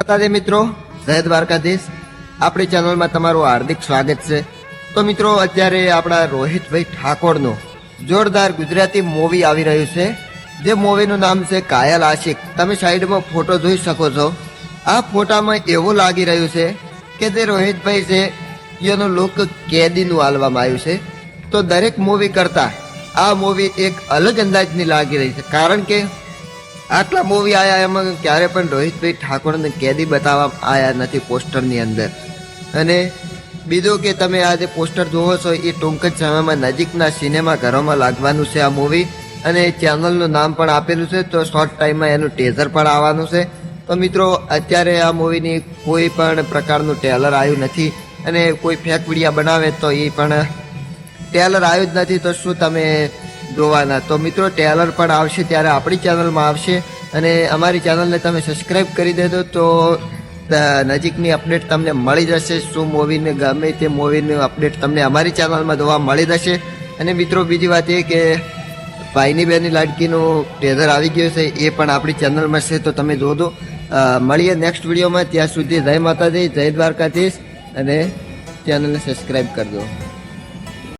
માતાજી મિત્રો, જય દ્વારકાધીશ. આપણી ચેનલમાં તમારું હાર્દિક સ્વાગત છે. તો મિત્રો, અત્યારે આપણા રોહિતભાઈ ઠાકોરનું જોરદાર ગુજરાતી મૂવી આવી રહ્યું છે. જે મૂવીનું નામ છે કાયલ આશિક. તમે સાઈડમાં ફોટો જોઈ શકો છો. આ ફોટામાં એવું લાગી રહ્યું છે કે જે રોહિતભાઈ છે, એનું લુક કેદીનું આલવામાં આવ્યું છે. તો દરેક મૂવી કરતાં આ મૂવી એક અલગ અંદાજની લાગી રહી છે. કારણ કે આટલા મૂવી આયા એમાં ક્યારે પણ રોહિતભાઈ ઠાકોરને કેદી બતાવવા આયા નથી પોસ્ટરની અંદર. અને બીજું કે તમે આ જે પોસ્ટર જોવો છો, એ ટૂંક જ સમયમાં નજીકના સિનેમા ઘરોમાં લાગવાનું છે આ મૂવી અને ચેનલનું નામ પણ આપેલું છે, તો શોર્ટ ટાઈમમાં એનું ટેઝર પણ આવવાનું છે. તો મિત્રો, અત્યારે આ મૂવીની કોઈ પણ પ્રકારનું ટેલર આવ્યું નથી. અને કોઈ ફેક વિડીયા બનાવે તો એ પણ ટેલર આવ્યું જ નથી, તો શું તમે જોવાના. તો મિત્રો ટેલર પણ આવશે ત્યારે આપણી ચેનલમાં આવશે. અને અમારી ચેનલને તમે સબસ્ક્રાઈબ કરી દેજો તો નજીકની અપડેટ તમને મળી જશે. શું મૂવીને ગમે તે મૂવીનું અપડેટ તમને અમારી ચેનલમાં જોવા મળી જશે. અને મિત્રો, બીજી વાત એ કે, ભાઈની બહેની લાડકીનું ટેઝર આવી ગયું છે, એ પણ આપણી ચેનલમાં છે. તો તમે જોજો. મળીએ નેક્સ્ટ વિડીયોમાં ત્યાં સુધી જય માતાજી, જય દ્વારકાધીશ. અને ચેનલને સબસ્ક્રાઈબ કરજો.